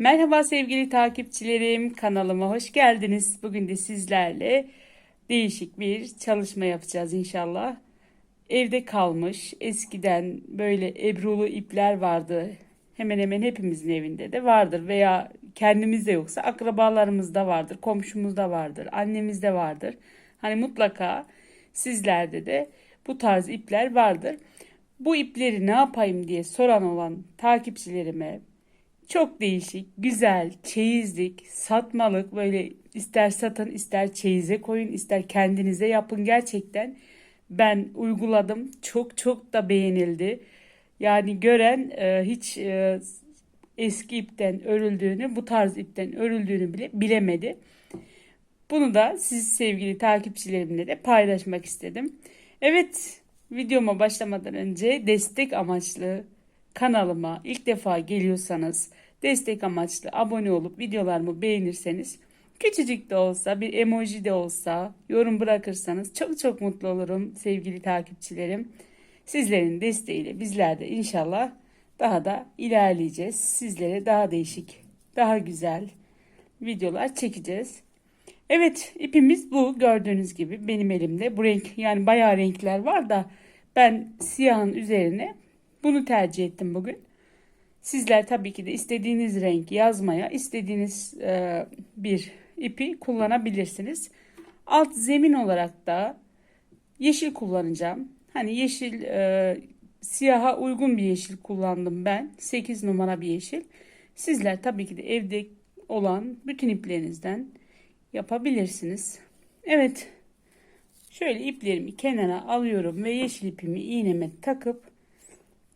Merhaba sevgili takipçilerim, kanalıma hoş geldiniz. Bugün de sizlerle değişik bir çalışma yapacağız inşallah. Evde kalmış, eskiden böyle ebrulu ipler vardı. Hemen hemen hepimizin evinde de vardır veya kendimizde yoksa akrabalarımızda vardır, komşumuzda vardır, annemizde vardır. Hani mutlaka sizlerde de bu tarz ipler vardır. Bu ipleri ne yapayım diye soran olan takipçilerime çok değişik, güzel, çeyizlik, satmalık böyle ister satın ister çeyize koyun ister kendinize yapın gerçekten ben uyguladım çok çok da beğenildi. Yani gören e, hiç e, eski ipten örüldüğünü bu tarz ipten örüldüğünü bile bilemedi. Bunu da siz sevgili takipçilerimle de paylaşmak istedim. Evet videoma başlamadan önce destek amaçlı kanalıma ilk defa geliyorsanız destek amaçlı abone olup videolarımı beğenirseniz küçücük de olsa bir emoji de olsa yorum bırakırsanız çok çok mutlu olurum sevgili takipçilerim. Sizlerin desteğiyle bizler de inşallah daha da ilerleyeceğiz. Sizlere daha değişik, daha güzel videolar çekeceğiz. Evet ipimiz bu gördüğünüz gibi benim elimde. Bu renk yani bayağı renkler var da ben siyahın üzerine bunu tercih ettim bugün. Sizler tabii ki de istediğiniz renk yazmaya, istediğiniz e, bir ipi kullanabilirsiniz. Alt zemin olarak da yeşil kullanacağım. Hani yeşil e, siyaha uygun bir yeşil kullandım ben. 8 numara bir yeşil. Sizler tabii ki de evde olan bütün iplerinizden yapabilirsiniz. Evet. Şöyle iplerimi kenara alıyorum ve yeşil ipimi iğneme takıp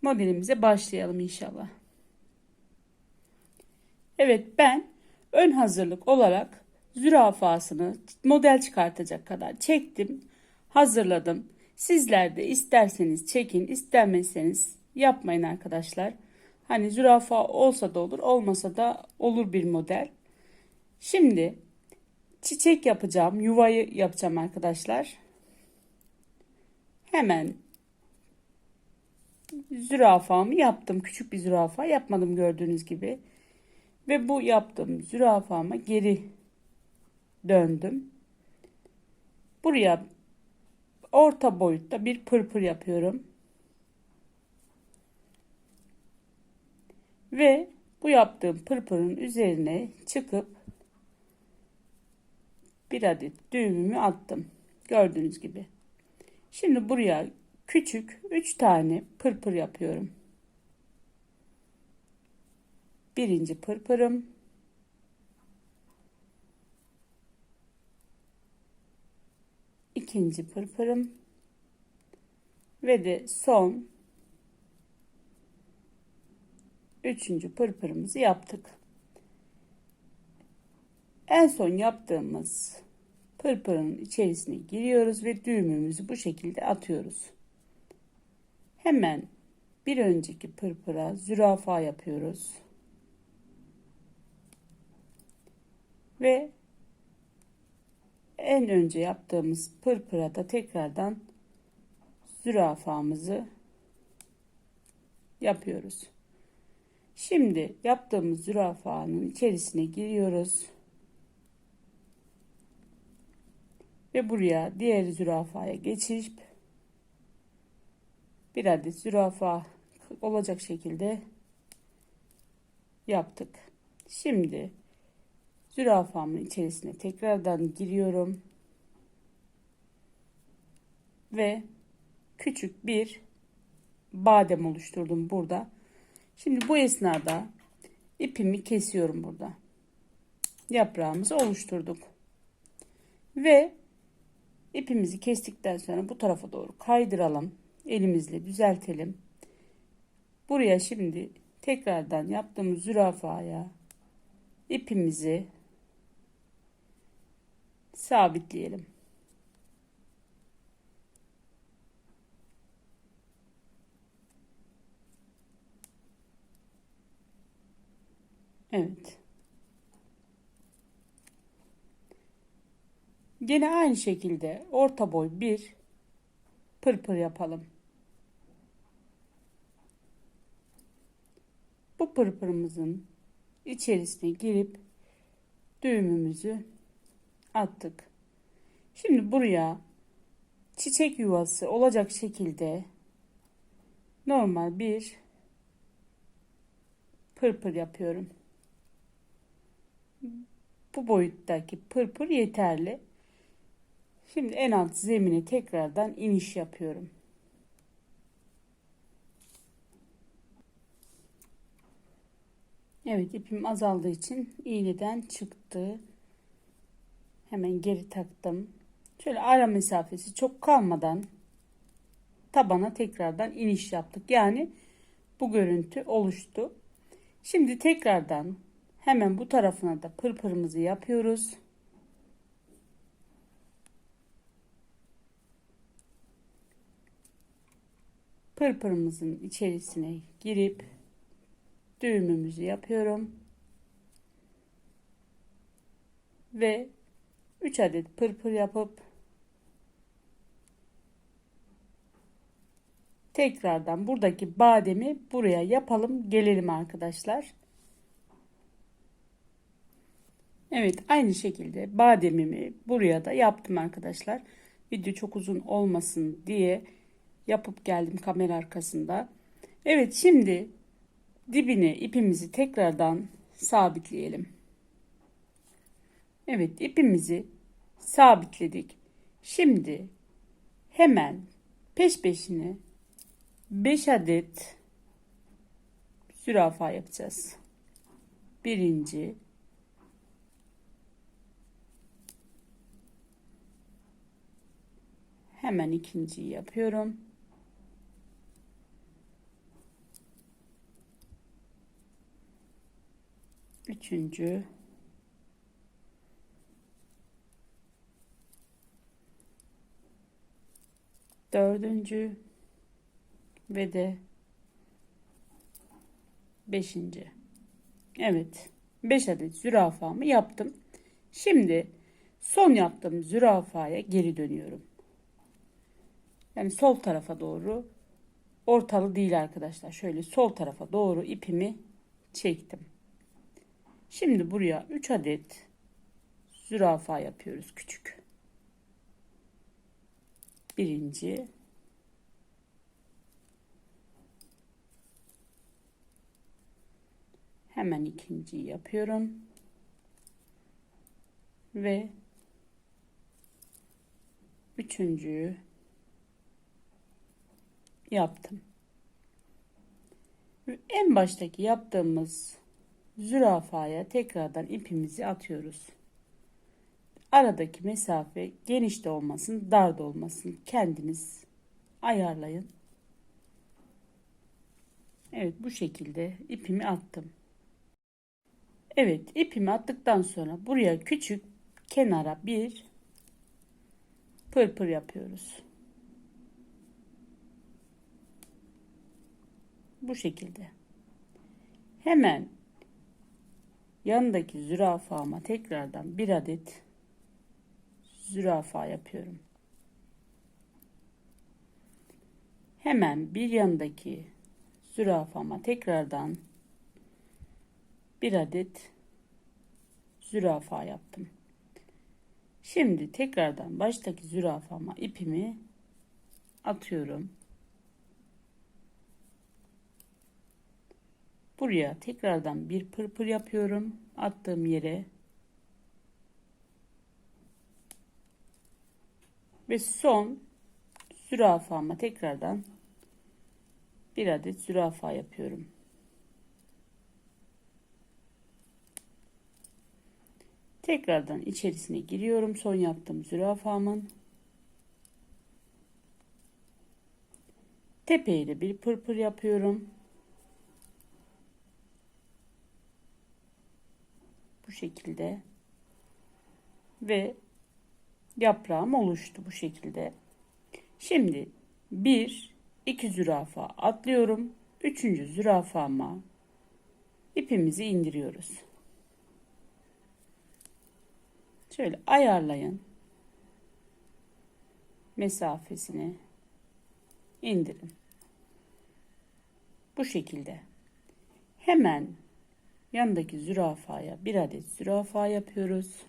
modelimize başlayalım inşallah. Evet ben ön hazırlık olarak zürafasını model çıkartacak kadar çektim, hazırladım. Sizler de isterseniz çekin, istemezseniz yapmayın arkadaşlar. Hani zürafa olsa da olur, olmasa da olur bir model. Şimdi çiçek yapacağım, yuvayı yapacağım arkadaşlar. Hemen zürafamı yaptım. Küçük bir zürafa yapmadım gördüğünüz gibi. Ve bu yaptığım zürafama geri döndüm. Buraya orta boyutta bir pırpır yapıyorum. Ve bu yaptığım pırpırın üzerine çıkıp bir adet düğümümü attım. Gördüğünüz gibi. Şimdi buraya küçük 3 tane pırpır yapıyorum. Birinci pırpırım. ikinci pırpırım. Ve de son üçüncü pırpırımızı yaptık. En son yaptığımız pırpırın içerisine giriyoruz ve düğümümüzü bu şekilde atıyoruz. Hemen bir önceki pırpıra zürafa yapıyoruz. Ve en önce yaptığımız pırpıra da tekrardan zürafamızı yapıyoruz. Şimdi yaptığımız zürafanın içerisine giriyoruz. Ve buraya diğer zürafaya geçip bir adet zürafa olacak şekilde yaptık. Şimdi zürafamın içerisine tekrardan giriyorum. Ve küçük bir badem oluşturdum burada. Şimdi bu esnada ipimi kesiyorum burada. Yaprağımızı oluşturduk. Ve ipimizi kestikten sonra bu tarafa doğru kaydıralım. Elimizle düzeltelim. Buraya şimdi tekrardan yaptığımız zürafaya ipimizi sabitleyelim. Evet. Gene aynı şekilde orta boy bir pırpır yapalım. Bu pırpırımızın içerisine girip düğümümüzü attık. Şimdi buraya çiçek yuvası olacak şekilde normal bir pırpır yapıyorum. Bu boyuttaki pırpır yeterli. Şimdi en alt zemine tekrardan iniş yapıyorum. Evet ipim azaldığı için iğneden çıktı. Hemen geri taktım. Şöyle ara mesafesi çok kalmadan tabana tekrardan iniş yaptık. Yani bu görüntü oluştu. Şimdi tekrardan hemen bu tarafına da pırpırımızı yapıyoruz. Pırpırımızın içerisine girip düğümümüzü yapıyorum. Ve 3 adet pırpır yapıp tekrardan buradaki bademi buraya yapalım gelelim arkadaşlar. Evet aynı şekilde bademimi buraya da yaptım arkadaşlar. Video çok uzun olmasın diye yapıp geldim kamera arkasında. Evet şimdi dibine ipimizi tekrardan sabitleyelim. Evet ipimizi sabitledik. Şimdi hemen peş peşine 5 adet zürafa yapacağız. Birinci hemen ikinciyi yapıyorum. Üçüncü dördüncü ve de beşinci. Evet. Beş adet zürafamı yaptım. Şimdi son yaptığım zürafaya geri dönüyorum. Yani sol tarafa doğru ortalı değil arkadaşlar. Şöyle sol tarafa doğru ipimi çektim. Şimdi buraya 3 adet zürafa yapıyoruz küçük. Birinci Hemen ikinciyi yapıyorum. Ve üçüncüyü yaptım. En baştaki yaptığımız zürafaya tekrardan ipimizi atıyoruz. Aradaki mesafe geniş de olmasın, dar da olmasın. Kendiniz ayarlayın. Evet bu şekilde ipimi attım. Evet ipimi attıktan sonra buraya küçük kenara bir pırpır yapıyoruz. Bu şekilde. Hemen yanındaki zürafama tekrardan bir adet zürafa yapıyorum. Hemen bir yanındaki zürafama tekrardan bir adet zürafa yaptım. Şimdi tekrardan baştaki zürafama ipimi atıyorum. Buraya tekrardan bir pırpır yapıyorum. Attığım yere ve son zürafama tekrardan bir adet zürafa yapıyorum. Tekrardan içerisine giriyorum. Son yaptığım zürafamın. Tepeye de bir pırpır yapıyorum. Bu şekilde. Ve yaprağım oluştu bu şekilde. Şimdi bir, iki zürafa atlıyorum. Üçüncü zürafama ipimizi indiriyoruz. Şöyle ayarlayın. Mesafesini indirin. Bu şekilde. Hemen Yanındaki zürafaya bir adet zürafa yapıyoruz.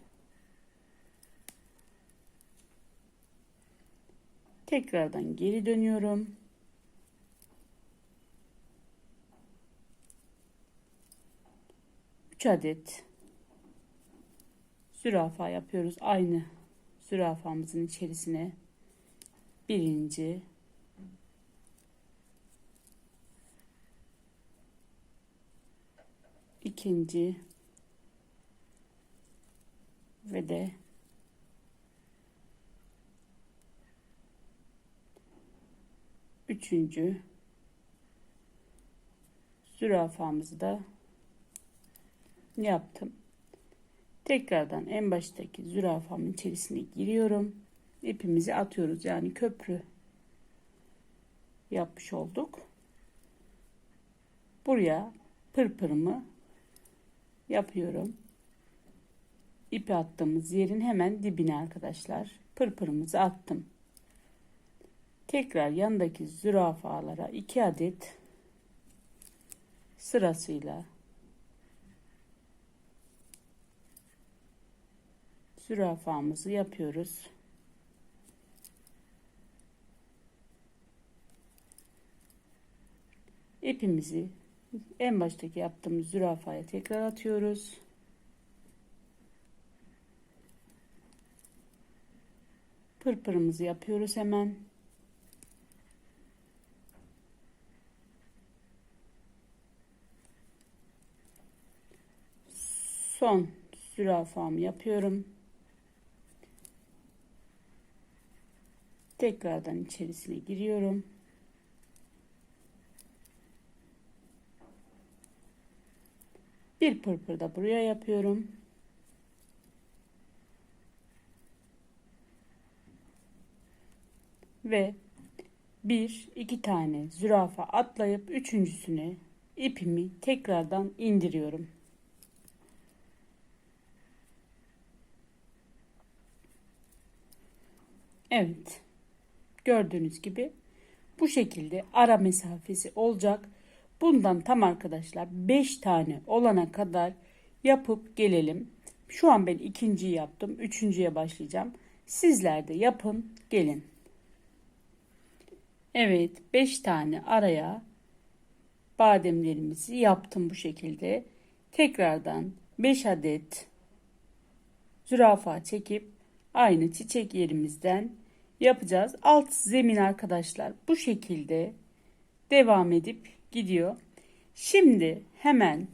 Tekrardan geri dönüyorum. Üç adet zürafa yapıyoruz. Aynı zürafamızın içerisine birinci ikinci ve de üçüncü zürafamızı da yaptım. Tekrardan en baştaki zürafamın içerisine giriyorum. İpimizi atıyoruz. Yani köprü yapmış olduk. Buraya pırpırımı yapıyorum. İpi attığımız yerin hemen dibine arkadaşlar. Pırpırımızı attım. Tekrar yanındaki zürafalara iki adet sırasıyla zürafamızı yapıyoruz. İpimizi en baştaki yaptığımız zürafaya tekrar atıyoruz. Pırpırımızı yapıyoruz hemen. Son zürafamı yapıyorum. Tekrardan içerisine giriyorum. Bir pırpır da buraya yapıyorum. Ve bir iki tane zürafa atlayıp üçüncüsüne ipimi tekrardan indiriyorum. Evet. Gördüğünüz gibi bu şekilde ara mesafesi olacak. Bundan tam arkadaşlar 5 tane olana kadar yapıp gelelim. Şu an ben ikinciyi yaptım. Üçüncüye başlayacağım. Sizler de yapın gelin. Evet 5 tane araya bademlerimizi yaptım bu şekilde. Tekrardan 5 adet zürafa çekip aynı çiçek yerimizden yapacağız. Alt zemin arkadaşlar bu şekilde devam edip gidiyor. Şimdi hemen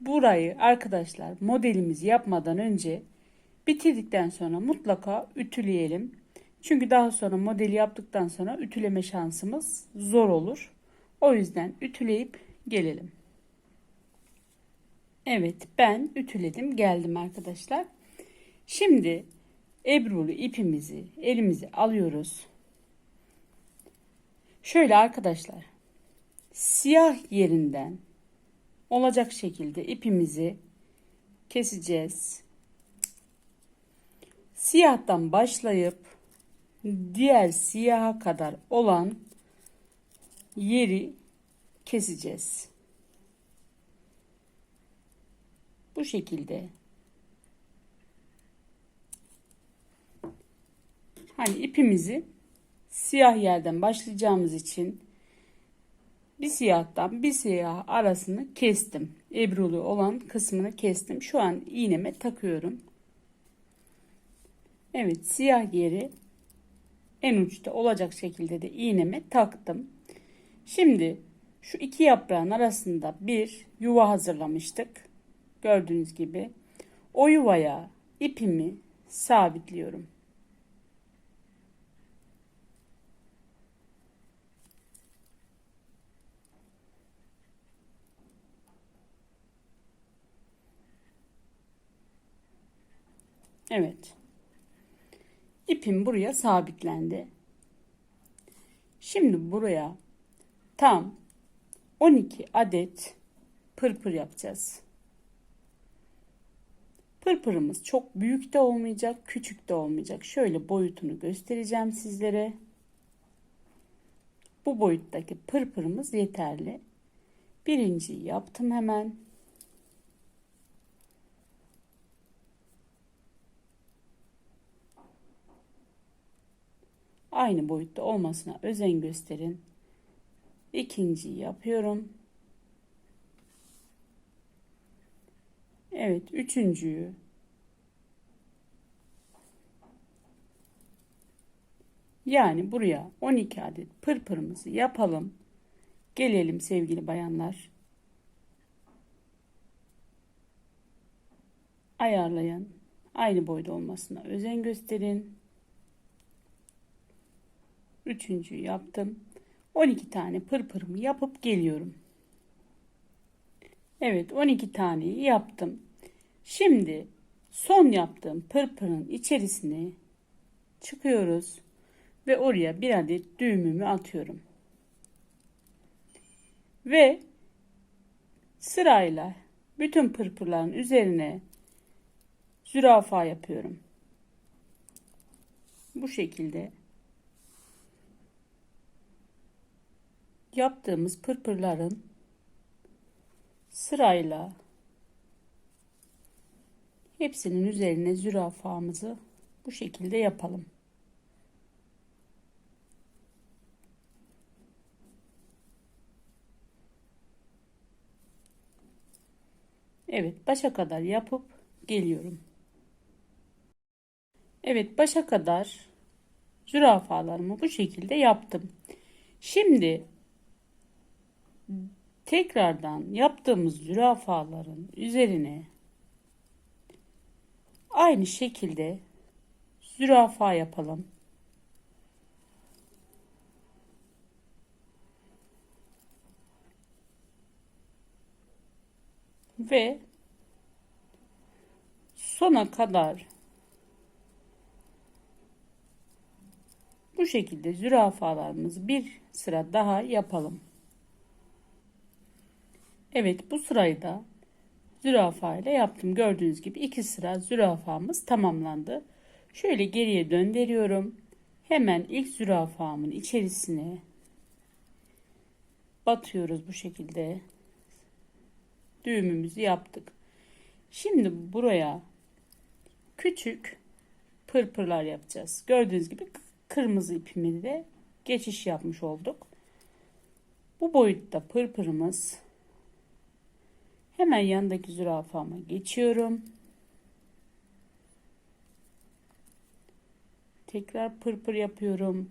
burayı arkadaşlar modelimizi yapmadan önce bitirdikten sonra mutlaka ütüleyelim. Çünkü daha sonra modeli yaptıktan sonra ütüleme şansımız zor olur. O yüzden ütüleyip gelelim. Evet ben ütüledim geldim arkadaşlar. Şimdi ebrulu ipimizi elimize alıyoruz. Şöyle arkadaşlar siyah yerinden olacak şekilde ipimizi keseceğiz. Siyahtan başlayıp diğer siyaha kadar olan yeri keseceğiz. Bu şekilde Hani ipimizi siyah yerden başlayacağımız için bir siyahtan bir siyah arasını kestim. Ebrulu olan kısmını kestim. Şu an iğneme takıyorum. Evet siyah yeri en uçta olacak şekilde de iğneme taktım. Şimdi şu iki yaprağın arasında bir yuva hazırlamıştık. Gördüğünüz gibi o yuvaya ipimi sabitliyorum. Evet. İpim buraya sabitlendi. Şimdi buraya tam 12 adet pırpır yapacağız. Pırpırımız çok büyük de olmayacak, küçük de olmayacak. Şöyle boyutunu göstereceğim sizlere. Bu boyuttaki pırpırımız yeterli. Birinciyi yaptım hemen. Aynı boyutta olmasına özen gösterin. İkinciyi yapıyorum. Evet, üçüncüyü. Yani buraya 12 adet pırpırımızı yapalım. Gelelim sevgili bayanlar. Ayarlayın. Aynı boyda olmasına özen gösterin. Üçüncüyü yaptım. 12 tane pırpırımı yapıp geliyorum. Evet 12 taneyi yaptım. Şimdi son yaptığım pırpırın içerisine çıkıyoruz ve oraya bir adet düğümümü atıyorum. Ve sırayla bütün pırpırların üzerine zürafa yapıyorum. Bu şekilde yaptığımız pırpırların sırayla hepsinin üzerine zürafamızı bu şekilde yapalım. Evet, başa kadar yapıp geliyorum. Evet, başa kadar zürafalarımı bu şekilde yaptım. Şimdi tekrardan yaptığımız zürafaların üzerine aynı şekilde zürafa yapalım. Ve sona kadar bu şekilde zürafalarımızı bir sıra daha yapalım. Evet bu sırayı da zürafa ile yaptım. Gördüğünüz gibi iki sıra zürafamız tamamlandı. Şöyle geriye döndürüyorum. Hemen ilk zürafamın içerisine batıyoruz bu şekilde. Düğümümüzü yaptık. Şimdi buraya küçük pırpırlar yapacağız. Gördüğünüz gibi kırmızı ipimi de geçiş yapmış olduk. Bu boyutta pırpırımız Hemen yanındaki zürafama geçiyorum. Tekrar pırpır yapıyorum.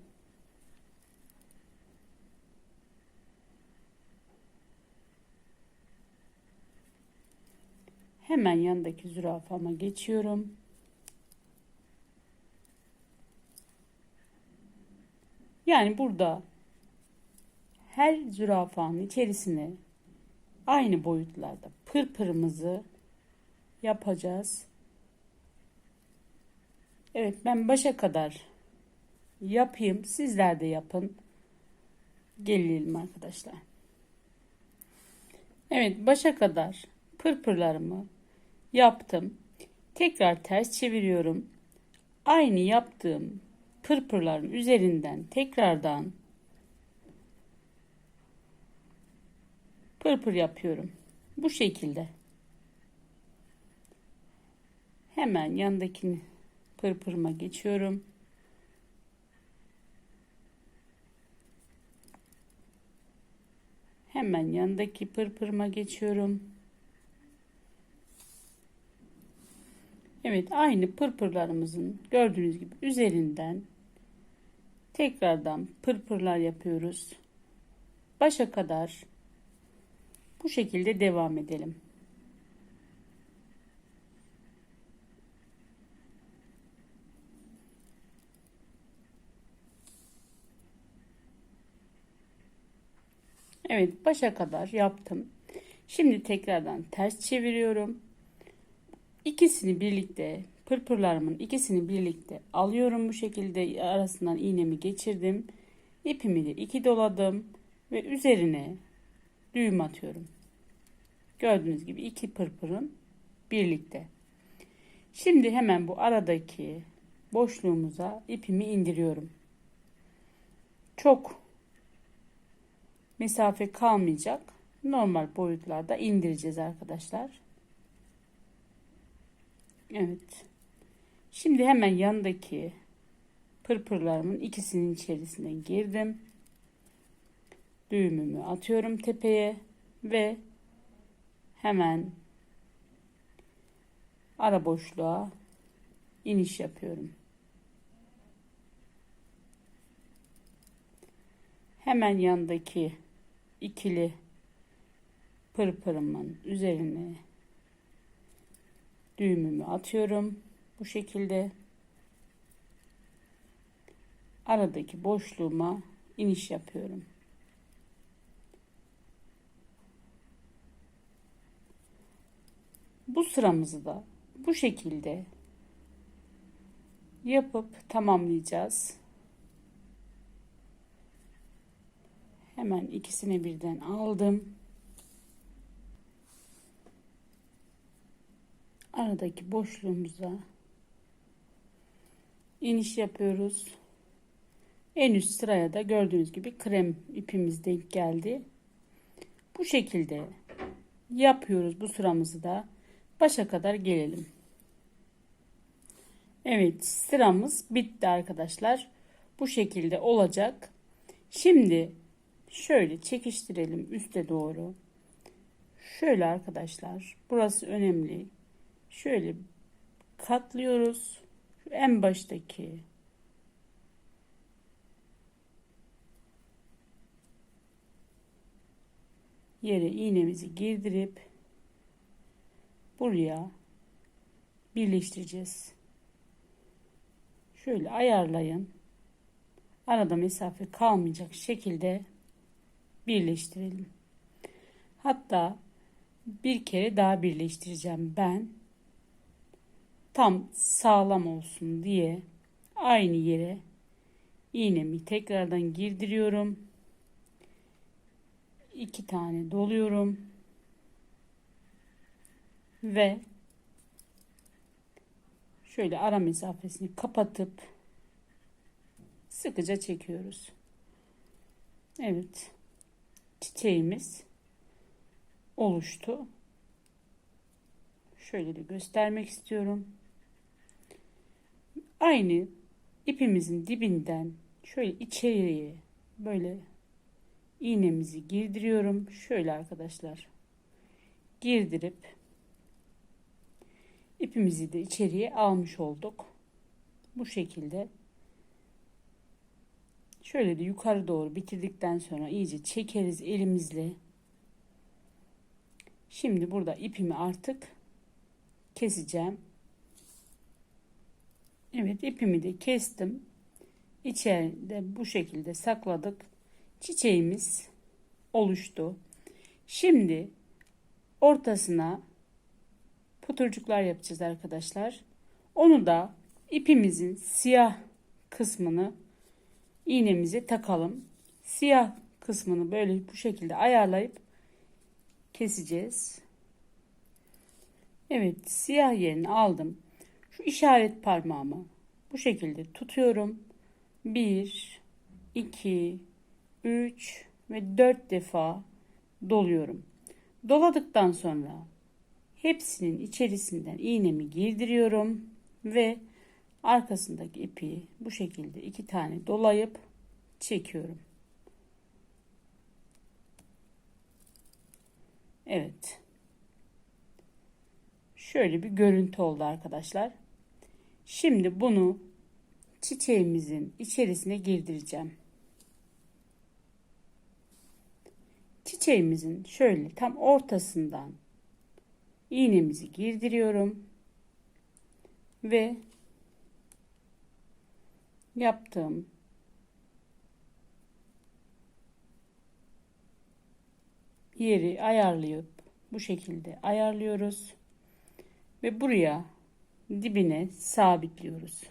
Hemen yanındaki zürafama geçiyorum. Yani burada her zürafanın içerisine aynı boyutlarda pırpırımızı yapacağız. Evet ben başa kadar yapayım. Sizler de yapın. Gelelim arkadaşlar. Evet başa kadar pırpırlarımı yaptım. Tekrar ters çeviriyorum. Aynı yaptığım pırpırların üzerinden tekrardan pırpır yapıyorum. Bu şekilde. Hemen yandakini pırpırıma geçiyorum. Hemen yandaki pırpırıma geçiyorum. Evet aynı pırpırlarımızın gördüğünüz gibi üzerinden tekrardan pırpırlar yapıyoruz. Başa kadar bu şekilde devam edelim. Evet başa kadar yaptım. Şimdi tekrardan ters çeviriyorum. İkisini birlikte pırpırlarımın ikisini birlikte alıyorum bu şekilde arasından iğnemi geçirdim. İpimi de iki doladım ve üzerine düğüm atıyorum. Gördüğünüz gibi iki pırpırın birlikte. Şimdi hemen bu aradaki boşluğumuza ipimi indiriyorum. Çok mesafe kalmayacak. Normal boyutlarda indireceğiz arkadaşlar. Evet. Şimdi hemen yanındaki pırpırlarımın ikisinin içerisine girdim. Düğümümü atıyorum tepeye ve hemen ara boşluğa iniş yapıyorum. Hemen yandaki ikili pırpırımın üzerine düğümümü atıyorum. Bu şekilde aradaki boşluğuma iniş yapıyorum. Bu sıramızı da bu şekilde yapıp tamamlayacağız. Hemen ikisini birden aldım. Aradaki boşluğumuza iniş yapıyoruz. En üst sıraya da gördüğünüz gibi krem ipimiz denk geldi. Bu şekilde yapıyoruz bu sıramızı da başa kadar gelelim. Evet sıramız bitti arkadaşlar. Bu şekilde olacak. Şimdi şöyle çekiştirelim üste doğru. Şöyle arkadaşlar burası önemli. Şöyle katlıyoruz. Şu en baştaki yere iğnemizi girdirip buraya birleştireceğiz. Şöyle ayarlayın. Arada mesafe kalmayacak şekilde birleştirelim. Hatta bir kere daha birleştireceğim ben. Tam sağlam olsun diye aynı yere iğnemi tekrardan girdiriyorum. İki tane doluyorum. Ve şöyle ara mesafesini kapatıp sıkıca çekiyoruz. Evet. Çiçeğimiz oluştu. Şöyle de göstermek istiyorum. Aynı ipimizin dibinden şöyle içeriye böyle iğnemizi girdiriyorum. Şöyle arkadaşlar. Girdirip ipimizi de içeriye almış olduk. Bu şekilde şöyle de yukarı doğru bitirdikten sonra iyice çekeriz elimizle. Şimdi burada ipimi artık keseceğim. Evet ipimi de kestim. İçeride bu şekilde sakladık. Çiçeğimiz oluştu. Şimdi ortasına puturcuklar yapacağız arkadaşlar. Onu da ipimizin siyah kısmını iğnemize takalım. Siyah kısmını böyle bu şekilde ayarlayıp keseceğiz. Evet siyah yerini aldım. Şu işaret parmağımı bu şekilde tutuyorum. 1, 2, 3 ve 4 defa doluyorum. Doladıktan sonra hepsinin içerisinden iğnemi girdiriyorum ve arkasındaki ipi bu şekilde iki tane dolayıp çekiyorum. Evet. Şöyle bir görüntü oldu arkadaşlar. Şimdi bunu çiçeğimizin içerisine girdireceğim. Çiçeğimizin şöyle tam ortasından iğnemizi girdiriyorum ve yaptığım yeri ayarlayıp bu şekilde ayarlıyoruz ve buraya dibine sabitliyoruz.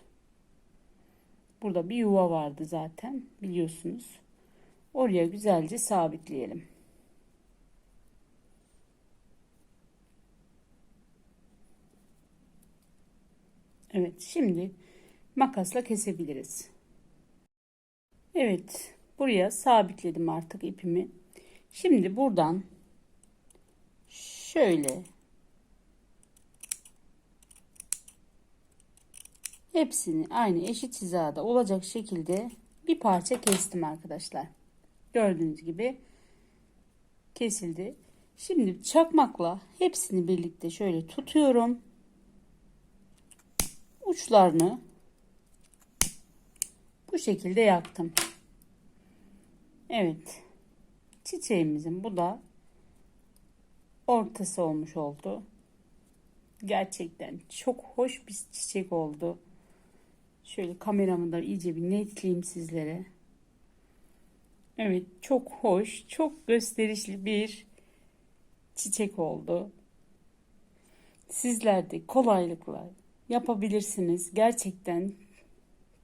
Burada bir yuva vardı zaten biliyorsunuz. Oraya güzelce sabitleyelim. Evet şimdi makasla kesebiliriz. Evet buraya sabitledim artık ipimi. Şimdi buradan şöyle Hepsini aynı eşit hizada olacak şekilde bir parça kestim arkadaşlar. Gördüğünüz gibi kesildi. Şimdi çakmakla hepsini birlikte şöyle tutuyorum. Uçlarını bu şekilde yaktım. Evet. Çiçeğimizin bu da ortası olmuş oldu. Gerçekten çok hoş bir çiçek oldu. Şöyle kameramı da iyice bir netleyeyim sizlere. Evet çok hoş, çok gösterişli bir çiçek oldu. Sizler de kolaylıkla yapabilirsiniz. Gerçekten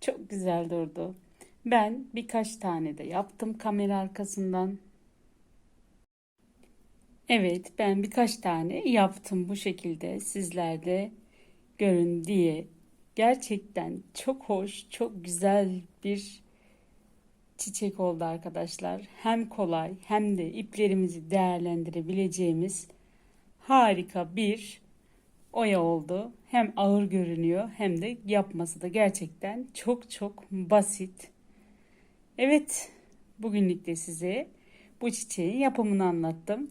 çok güzel durdu. Ben birkaç tane de yaptım kamera arkasından. Evet, ben birkaç tane yaptım bu şekilde sizler de görün diye. Gerçekten çok hoş, çok güzel bir çiçek oldu arkadaşlar. Hem kolay hem de iplerimizi değerlendirebileceğimiz harika bir oya oldu. Hem ağır görünüyor hem de yapması da gerçekten çok çok basit. Evet, bugünlük de size bu çiçeğin yapımını anlattım.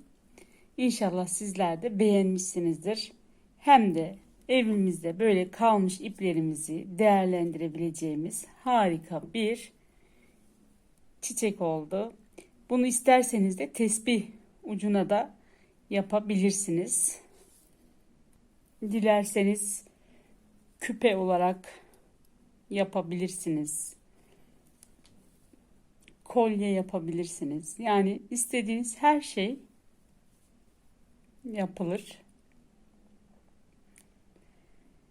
İnşallah sizler de beğenmişsinizdir. Hem de evimizde böyle kalmış iplerimizi değerlendirebileceğimiz harika bir çiçek oldu. Bunu isterseniz de tesbih ucuna da yapabilirsiniz. Dilerseniz küpe olarak yapabilirsiniz. Kolye yapabilirsiniz. Yani istediğiniz her şey yapılır.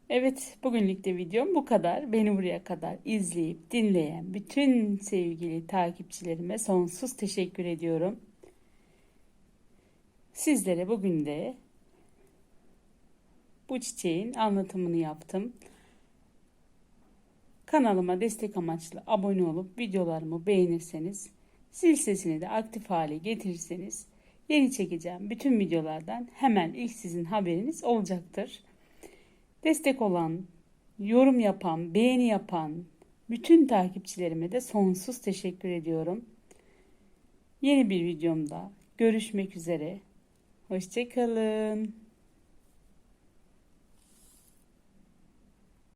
Evet, bugünlük de videom bu kadar. Beni buraya kadar izleyip dinleyen bütün sevgili takipçilerime sonsuz teşekkür ediyorum. Sizlere bugün de bu çiçeğin anlatımını yaptım. Kanalıma destek amaçlı abone olup videolarımı beğenirseniz, zil sesini de aktif hale getirirseniz yeni çekeceğim bütün videolardan hemen ilk sizin haberiniz olacaktır. Destek olan, yorum yapan, beğeni yapan bütün takipçilerime de sonsuz teşekkür ediyorum. Yeni bir videomda görüşmek üzere. Hoşçakalın.